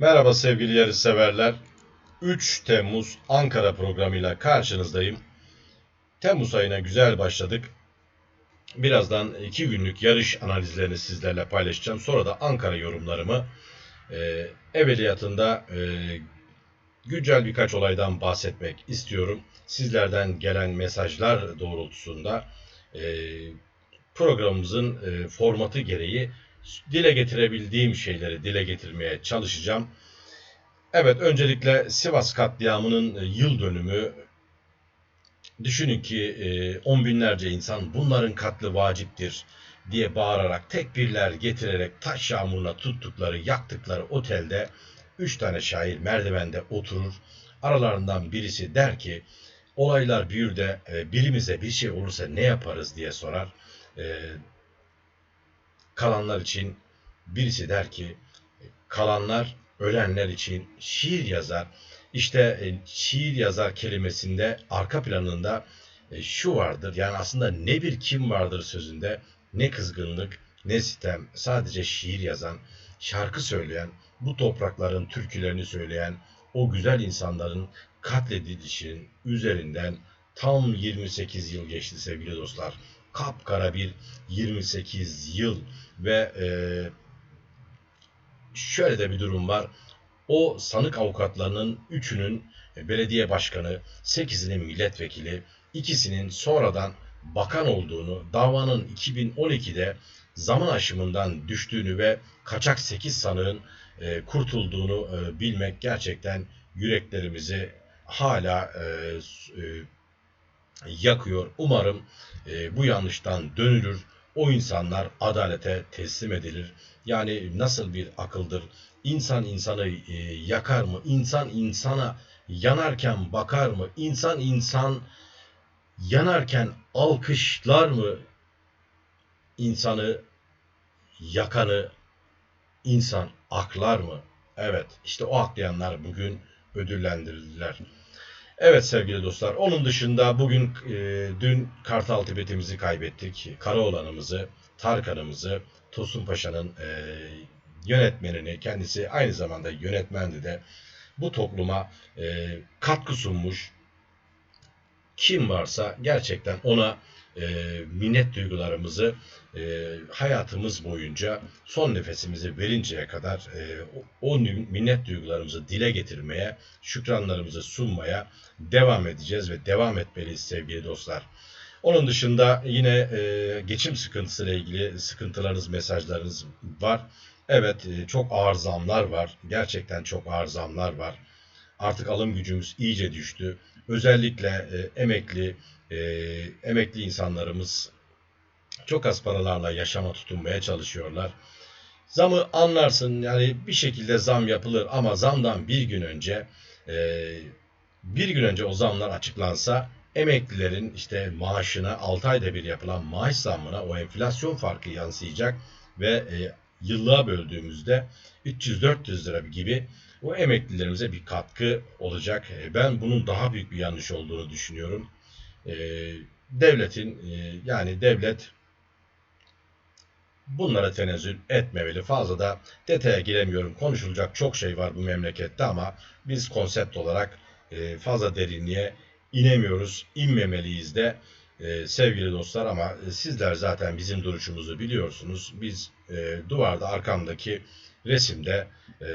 Merhaba sevgili yarışseverler. 3 Temmuz Ankara programıyla karşınızdayım. Temmuz ayına güzel başladık. Birazdan 2 günlük yarış analizlerini sizlerle paylaşacağım. Sonra da Ankara yorumlarımı e, evveliyatında e, güncel birkaç olaydan bahsetmek istiyorum. Sizlerden gelen mesajlar doğrultusunda e, programımızın e, formatı gereği dile getirebildiğim şeyleri dile getirmeye çalışacağım. Evet, öncelikle Sivas katliamının e, yıl dönümü. Düşünün ki e, on binlerce insan bunların katli vaciptir diye bağırarak tekbirler getirerek taş yağmuruna tuttukları, yaktıkları otelde üç tane şair merdivende oturur. Aralarından birisi der ki olaylar büyür de e, birimize bir şey olursa ne yaparız diye sorar. E, kalanlar için birisi der ki kalanlar ölenler için şiir yazar. İşte e, şiir yazar kelimesinde arka planında e, şu vardır. Yani aslında ne bir kim vardır sözünde ne kızgınlık ne sitem sadece şiir yazan, şarkı söyleyen, bu toprakların türkülerini söyleyen o güzel insanların katledilişinin üzerinden tam 28 yıl geçti sevgili dostlar. Kapkara bir 28 yıl ve e, şöyle de bir durum var. O sanık avukatlarının üçünün belediye başkanı, sekizinin milletvekili, ikisinin sonradan bakan olduğunu, davanın 2012'de zaman aşımından düştüğünü ve kaçak 8 sanığın e, kurtulduğunu e, bilmek gerçekten yüreklerimizi hala e, e, yakıyor. Umarım e, bu yanlıştan dönülür. O insanlar adalete teslim edilir. Yani nasıl bir akıldır? İnsan insanı e, yakar mı? İnsan insana yanarken bakar mı? İnsan insan yanarken alkışlar mı? İnsanı yakanı insan aklar mı? Evet, işte o aklayanlar bugün ödüllendirildiler. Evet sevgili dostlar, onun dışında bugün e, dün Kartal Tibet'imizi kaybettik. Karaoğlan'ımızı, Tarkan'ımızı, Tosun Paşa'nın e, yönetmenini, kendisi aynı zamanda yönetmendi de bu topluma e, katkı sunmuş kim varsa gerçekten ona e, minnet duygularımızı e, hayatımız boyunca son nefesimizi verinceye kadar e, o, minnet duygularımızı dile getirmeye, şükranlarımızı sunmaya devam edeceğiz ve devam etmeliyiz sevgili dostlar. Onun dışında yine e, geçim sıkıntısıyla ilgili sıkıntılarınız, mesajlarınız var. Evet e, çok ağır zamlar var. Gerçekten çok ağır zamlar var. Artık alım gücümüz iyice düştü. Özellikle e, emekli e, emekli insanlarımız çok az paralarla yaşama tutunmaya çalışıyorlar. Zamı anlarsın yani bir şekilde zam yapılır ama zamdan bir gün önce e, bir gün önce o zamlar açıklansa emeklilerin işte maaşına 6 ayda bir yapılan maaş zammına o enflasyon farkı yansıyacak ve e, yıllığa böldüğümüzde 300-400 lira gibi o emeklilerimize bir katkı olacak. E, ben bunun daha büyük bir yanlış olduğunu düşünüyorum. E, devletin e, yani devlet bunlara tenezzül etmemeli. Fazla da detaya giremiyorum. Konuşulacak çok şey var bu memlekette ama biz konsept olarak fazla derinliğe inemiyoruz. İnmemeliyiz de sevgili dostlar ama sizler zaten bizim duruşumuzu biliyorsunuz. Biz duvarda arkamdaki resimde e,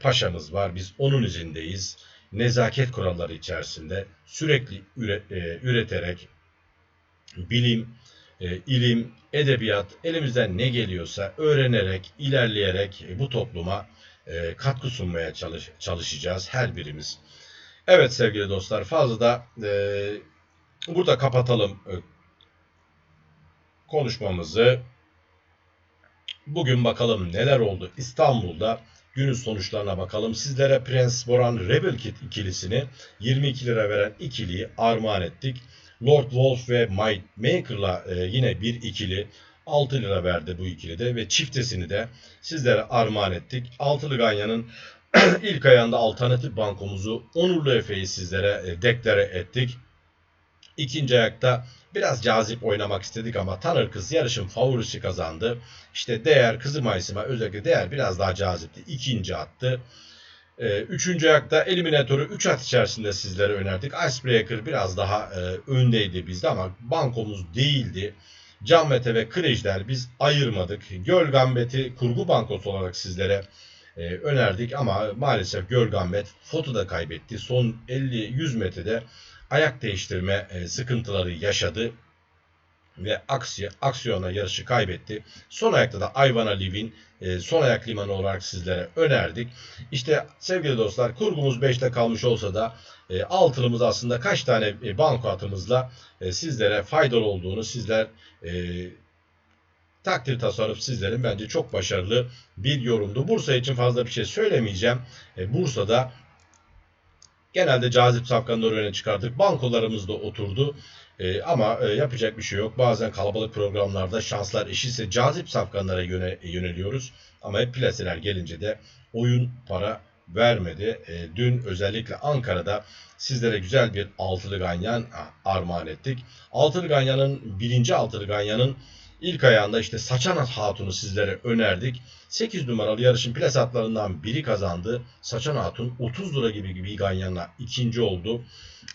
paşamız var. Biz onun izindeyiz. Nezaket kuralları içerisinde sürekli üre, e, üreterek bilim, e, ilim, edebiyat elimizden ne geliyorsa öğrenerek, ilerleyerek e, bu topluma e, katkı sunmaya çalış, çalışacağız her birimiz. Evet sevgili dostlar fazla da e, burada kapatalım e, konuşmamızı. Bugün bakalım neler oldu İstanbul'da. Günün sonuçlarına bakalım. Sizlere Prens Boran Rebel Kit ikilisini 22 lira veren ikiliyi armağan ettik. Lord Wolf ve Might Maker'la e, yine bir ikili 6 lira verdi bu ikili de ve çiftesini de sizlere armağan ettik. Altılı Ganyan'ın ilk ayağında alternatif bankomuzu Onurlu Efe'yi sizlere e, deklare ettik. İkinci ayakta biraz cazip oynamak istedik ama Tanır Kız yarışın favorisi kazandı. İşte Değer Kızı Maysima özellikle Değer biraz daha cazipti. İkinci attı. Ee, üçüncü ayakta eliminatörü 3 at içerisinde sizlere önerdik. Icebreaker biraz daha e, öndeydi bizde ama bankomuz değildi. Can Mete ve Krejler biz ayırmadık. Göl Gambet'i kurgu bankosu olarak sizlere e, önerdik ama maalesef Göl Gambet fotoda kaybetti. Son 50-100 metrede ayak değiştirme e, sıkıntıları yaşadı ve aksi, aksiyona yarışı kaybetti. Son ayakta da Ayvana Liv'in e, son ayak limanı olarak sizlere önerdik. İşte sevgili dostlar kurgumuz 5'te kalmış olsa da e, altılımız aslında kaç tane e, banko atımızla sizlere faydalı olduğunu sizler takdir tasarruf sizlerin bence çok başarılı bir yorumdu. Bursa için fazla bir şey söylemeyeceğim. E, Bursa'da genelde cazip safkanları öne çıkardık. Bankolarımız da oturdu. E, ama e, yapacak bir şey yok. Bazen kalabalık programlarda şanslar eşitse cazip safkanlara yöne, yöneliyoruz. Ama hep plaseler gelince de oyun para vermedi. E, dün özellikle Ankara'da sizlere güzel bir altılı ganyan armağan ettik. Altılı ganyanın birinci altılı ganyanın ilk ayağında işte Saçanat Hatun'u sizlere önerdik. 8 numaralı yarışın plas atlarından biri kazandı. Saçan Hatun 30 lira gibi bir ganyanla ikinci oldu.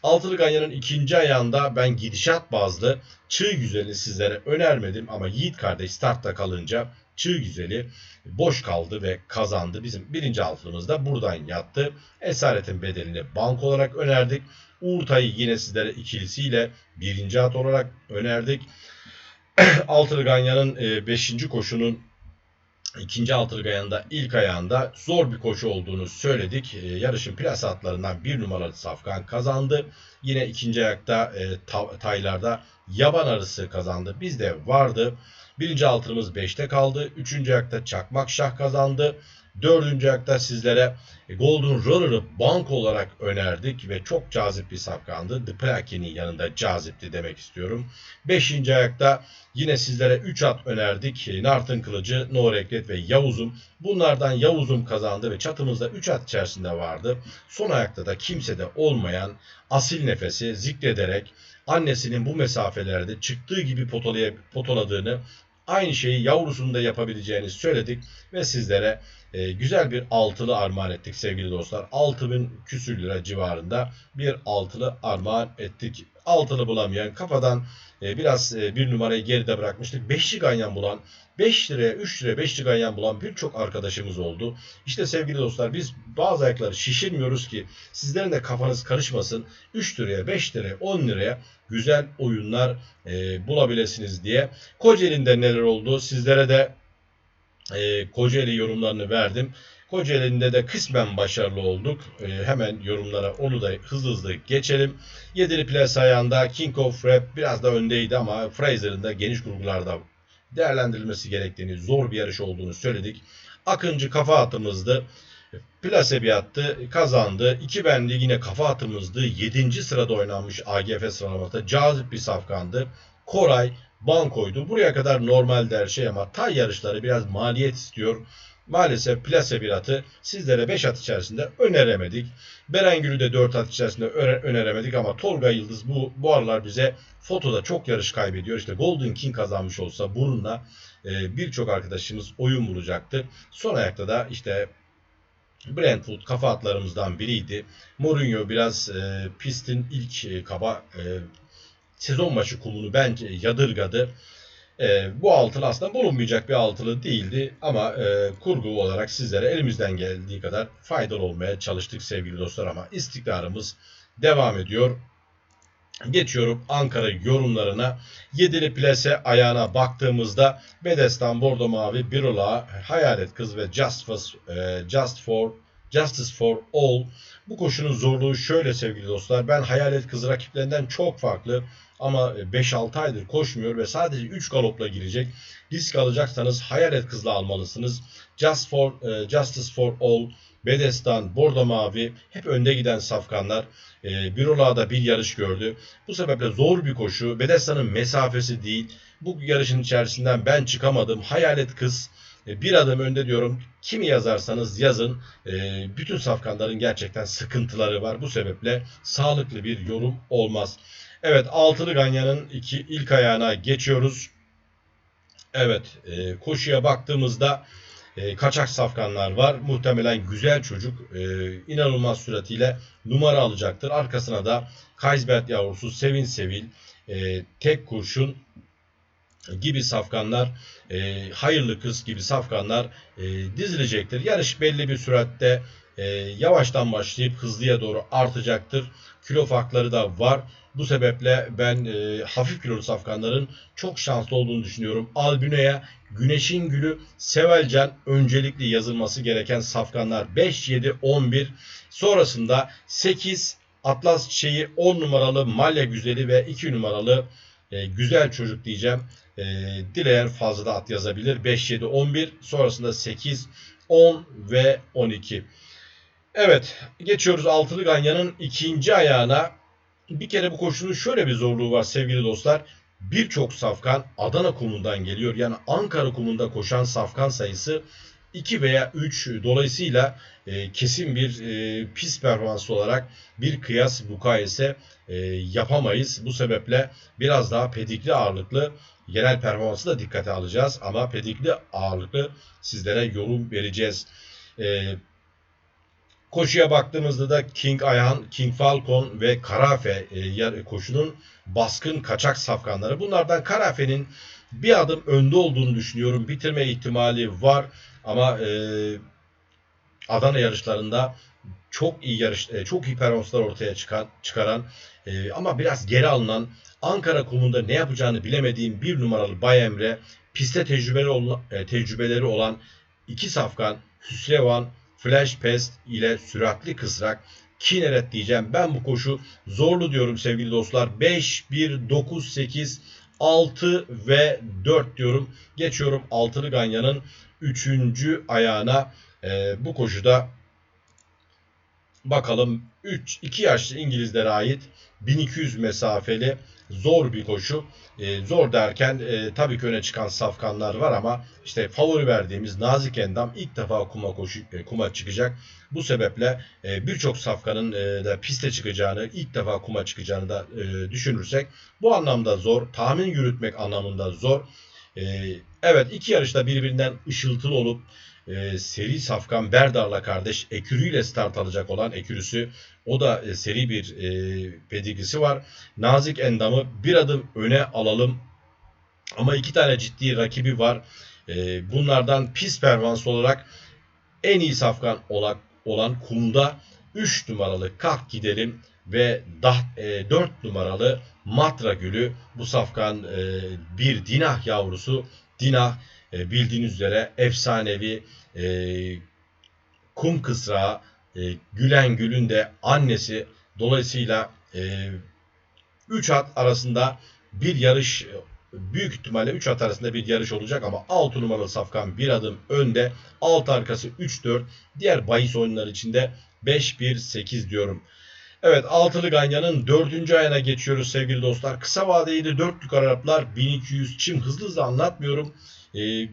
Altılı ganyanın ikinci ayağında ben gidişat bazlı çığ güzelini sizlere önermedim ama Yiğit kardeş startta kalınca çığ güzeli boş kaldı ve kazandı. Bizim birinci altılımız da buradan yattı. Esaretin bedelini bank olarak önerdik. Uğurtay'ı yine sizlere ikilisiyle birinci at olarak önerdik. Altılı Ganyan'ın 5. koşunun ikinci altılı ayağında ilk ayağında zor bir koşu olduğunu söyledik. E, yarışın plas atlarından bir numaralı Safkan kazandı. Yine ikinci ayakta e, ta, taylarda yaban arısı kazandı. Bizde vardı. Birinci altımız 5'te kaldı. Üçüncü ayakta Çakmak Şah kazandı. Dördüncü ayakta sizlere Golden Roller'ı bank olarak önerdik ve çok cazip bir safkandı. The Plake'nin yanında cazipti demek istiyorum. Beşinci ayakta yine sizlere 3 at önerdik. Nartın Kılıcı, No Regret ve Yavuz'um. Bunlardan Yavuz'um kazandı ve çatımızda 3 at içerisinde vardı. Son ayakta da kimsede olmayan asil nefesi zikrederek annesinin bu mesafelerde çıktığı gibi potolaya, potoladığını aynı şeyi yavrusunda yapabileceğini söyledik ve sizlere e, güzel bir altılı armağan ettik sevgili dostlar. 6000 küsür lira civarında bir altılı armağan ettik. Altılı bulamayan kafadan e, biraz e, bir numarayı geride bırakmıştık. Beşli ganyan bulan 5 liraya 3 liraya 5 ganyan bulan birçok arkadaşımız oldu. İşte sevgili dostlar biz bazı ayakları şişirmiyoruz ki sizlerin de kafanız karışmasın. 3 liraya 5 liraya 10 liraya güzel oyunlar e, bulabilirsiniz diye. Kocaeli'nde neler oldu sizlere de e, Kocaeli yorumlarını verdim. Kocaeli'nde de kısmen başarılı olduk. E, hemen yorumlara onu da hızlı hızlı geçelim. Yedili plas ayağında King of Rap biraz da öndeydi ama Fraser'ın da geniş kurgularda değerlendirilmesi gerektiğini, zor bir yarış olduğunu söyledik. Akıncı kafa atımızdı. Plase attı, kazandı. İki benli yine kafa atımızdı. Yedinci sırada oynanmış AGF sıralamasında cazip bir safkandı. Koray bankoydu. Buraya kadar normalde her şey ama tay yarışları biraz maliyet istiyor. Maalesef plase bir atı sizlere 5 at içerisinde öneremedik. Berengül'ü de 4 at içerisinde öneremedik ama Tolga Yıldız bu, bu aralar bize fotoda çok yarış kaybediyor. İşte Golden King kazanmış olsa bununla e, birçok arkadaşımız oyun bulacaktı. Son ayakta da işte Brentford kafa atlarımızdan biriydi. Mourinho biraz e, pistin ilk e, kaba e, sezon başı kumunu bence yadırgadı. E, bu altılı aslında bulunmayacak bir altılı değildi ama e, kurgu olarak sizlere elimizden geldiği kadar faydalı olmaya çalıştık sevgili dostlar ama istikrarımız devam ediyor. Geçiyorum Ankara yorumlarına. Yedili plase ayağına baktığımızda Bedestan, Bordo Mavi, Birola, Hayalet Kız ve Just for, e, Just for Justice for All. Bu koşunun zorluğu şöyle sevgili dostlar. Ben Hayalet Kız rakiplerinden çok farklı ama 5-6 aydır koşmuyor ve sadece 3 galopla girecek. Risk alacaksanız Hayalet Kız'la almalısınız. Just for, e, Justice for All, Bedestan, Bordo Mavi hep önde giden safkanlar. E, Birola'da bir yarış gördü. Bu sebeple zor bir koşu. Bedestan'ın mesafesi değil. Bu yarışın içerisinden ben çıkamadım. Hayalet Kız bir adım önde diyorum. Kimi yazarsanız yazın. E, bütün safkanların gerçekten sıkıntıları var. Bu sebeple sağlıklı bir yorum olmaz. Evet altılı ganyanın iki ilk ayağına geçiyoruz. Evet e, koşuya baktığımızda e, kaçak safkanlar var. Muhtemelen güzel çocuk e, inanılmaz süratiyle numara alacaktır. Arkasına da Kaysbert yavrusu Sevin Sevil, e, tek kurşun gibi safkanlar, e, hayırlı kız gibi safkanlar e, dizilecektir. Yarış belli bir süratte e, yavaştan başlayıp hızlıya doğru artacaktır. Kilo farkları da var. Bu sebeple ben e, hafif kilolu safkanların çok şanslı olduğunu düşünüyorum. Albino'ya Güneşin Gülü Sevelcan öncelikli yazılması gereken safkanlar 5, 7, 11. Sonrasında 8 Atlas Çiçeği 10 numaralı Malya Güzeli ve 2 numaralı e, Güzel Çocuk diyeceğim. E, dileyen fazla da at yazabilir. 5, 7, 11. Sonrasında 8, 10 ve 12. Evet geçiyoruz altılı ganyanın ikinci ayağına. Bir kere bu koşunun şöyle bir zorluğu var sevgili dostlar. Birçok safkan Adana kumundan geliyor. Yani Ankara kumunda koşan safkan sayısı 2 veya 3 dolayısıyla e, kesin bir e, pis performans olarak bir kıyas mukayese e, yapamayız. Bu sebeple biraz daha pedikli ağırlıklı genel performansı da dikkate alacağız ama pedikli ağırlıklı sizlere yorum vereceğiz. E, Koşuya baktığımızda da King Ayhan, King Falcon ve Karafe e, koşunun baskın kaçak safkanları. Bunlardan Karafe'nin bir adım önde olduğunu düşünüyorum. Bitirme ihtimali var ama e, Adana yarışlarında çok iyi yarış, e, çok iyi performanslar ortaya çıkan, çıkaran e, ama biraz geri alınan Ankara kumunda ne yapacağını bilemediğim bir numaralı Bay Emre piste tecrübeli olan, e, tecrübeleri olan iki safkan Hüsrevan Flash Pest ile süratli kısrak Kineret diyeceğim. Ben bu koşu zorlu diyorum sevgili dostlar. 5, 1, 9, 8, 6 ve 4 diyorum. Geçiyorum altılı ganyanın 3. ayağına. Ee, bu koşuda bakalım 3 2 yaşlı İngilizlere ait 1200 mesafeli zor bir koşu. E, zor derken e, tabii ki öne çıkan safkanlar var ama işte favori verdiğimiz Nazik Endam ilk defa kuma koşu e, kuma çıkacak. Bu sebeple e, birçok safkanın e, da piste çıkacağını, ilk defa kuma çıkacağını da e, düşünürsek bu anlamda zor. Tahmin yürütmek anlamında zor. E, evet iki yarışta birbirinden ışıltılı olup e, seri safkan Berdar'la kardeş Ekürü start alacak olan Ekürüsü o da e, seri bir e, pedigrisi var. Nazik Endam'ı bir adım öne alalım. Ama iki tane ciddi rakibi var. E, bunlardan pis performans olarak en iyi safkan olan kumda 3 numaralı Kalk Gidelim ve e, 4 numaralı Matra Gülü. Bu safkan e, bir dinah yavrusu. Dinah e, bildiğiniz üzere efsanevi e, kum kısrağı e, Gülen Gül'ün de annesi. Dolayısıyla 3 e, at arasında bir yarış büyük ihtimalle 3 at arasında bir yarış olacak ama 6 numaralı Safkan bir adım önde. Alt arkası 3-4. Diğer bahis oyunları içinde 5-1-8 diyorum. Evet altılı ganyanın dördüncü ayına geçiyoruz sevgili dostlar. Kısa vadeli dörtlük Araplar 1200 çim hızlı hızlı anlatmıyorum. Ee,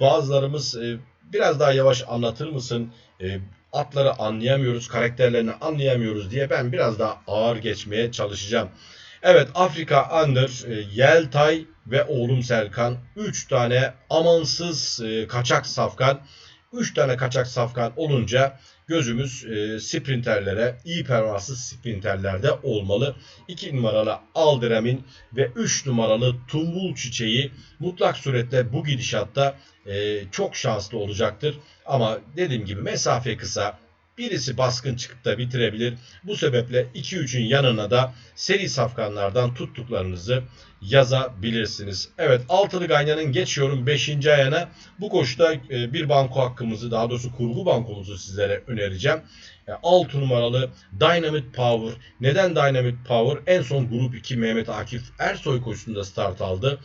bazılarımız e, biraz daha yavaş anlatır mısın? E, atları anlayamıyoruz, karakterlerini anlayamıyoruz diye ben biraz daha ağır geçmeye çalışacağım. Evet Afrika Under, e, Yeltay ve oğlum Serkan 3 tane amansız e, kaçak safkan 3 tane kaçak safkan olunca gözümüz e, sprinterlere, iyi performanslı sprinterlerde olmalı. 2 numaralı Alderem'in ve 3 numaralı Tumbul Çiçeği mutlak suretle bu gidişatta e, çok şanslı olacaktır. Ama dediğim gibi mesafe kısa, birisi baskın çıkıp da bitirebilir. Bu sebeple 2-3'ün yanına da seri safkanlardan tuttuklarınızı yazabilirsiniz. Evet altılı ganyanın geçiyorum 5. ayağına. Bu koşuda e, bir banko hakkımızı daha doğrusu kurgu bankomuzu sizlere önereceğim. 6 e, numaralı Dynamite Power. Neden Dynamite Power? En son grup 2 Mehmet Akif Ersoy koşusunda start aldı.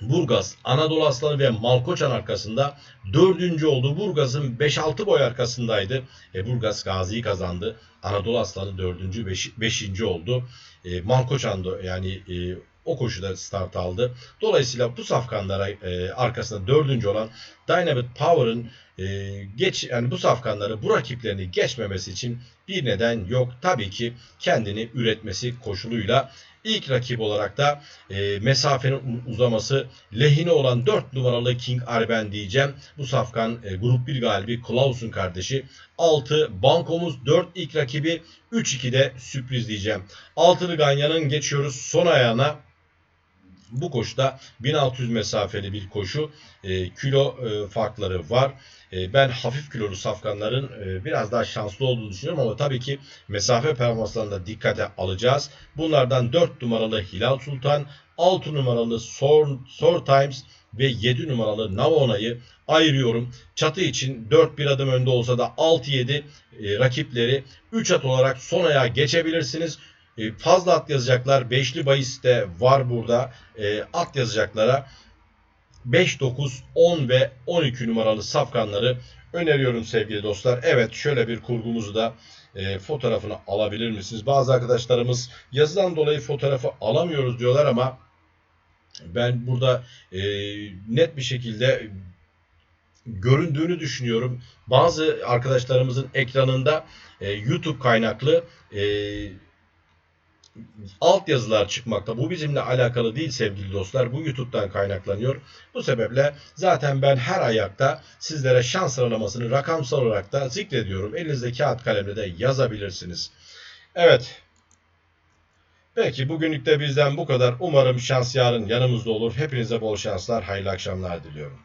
Burgaz, Anadolu Aslanı ve Malkoçan arkasında dördüncü oldu. Burgaz'ın 5-6 boy arkasındaydı. E, Burgaz Gazi'yi kazandı. Anadolu Aslanı dördüncü, beş, beşinci oldu. E, Malkoçan da yani e, o koşuda start aldı. Dolayısıyla bu safkanlara e, arkasında dördüncü olan Dynamite Power'ın e, geç yani bu safkanları bu rakiplerini geçmemesi için bir neden yok. Tabii ki kendini üretmesi koşuluyla İlk rakip olarak da e, mesafenin uzaması lehine olan 4 numaralı King Arben diyeceğim. Bu safkan e, grup 1 galibi Klaus'un kardeşi. 6 bankomuz 4 ilk rakibi 3-2'de sürpriz diyeceğim. Altılı Ganyan'ın geçiyoruz son ayağına. Bu koşuda 1600 mesafeli bir koşu. E, kilo e, farkları var. E, ben hafif kilolu safkanların e, biraz daha şanslı olduğunu düşünüyorum ama tabii ki mesafe performanslarını da dikkate alacağız. Bunlardan 4 numaralı Hilal Sultan, 6 numaralı Sor, Sor Times ve 7 numaralı Navona'yı ayırıyorum. Çatı için 4 bir adım önde olsa da 6-7 e, rakipleri 3 at olarak son ayağa geçebilirsiniz. E, fazla at yazacaklar. Beşli bahis de var burada. E, at yazacaklara 5, 9, 10 ve 12 numaralı safkanları öneriyorum sevgili dostlar. Evet şöyle bir kurgumuzu da e, fotoğrafını alabilir misiniz? Bazı arkadaşlarımız yazıdan dolayı fotoğrafı alamıyoruz diyorlar ama ben burada e, net bir şekilde göründüğünü düşünüyorum. Bazı arkadaşlarımızın ekranında e, YouTube kaynaklı e, alt yazılar çıkmakta. Bu bizimle alakalı değil sevgili dostlar. Bu YouTube'dan kaynaklanıyor. Bu sebeple zaten ben her ayakta sizlere şans sıralamasını rakamsal olarak da zikrediyorum. Elinizde kağıt kalemle de yazabilirsiniz. Evet. Peki bugünlük de bizden bu kadar. Umarım şans yarın yanımızda olur. Hepinize bol şanslar, hayırlı akşamlar diliyorum.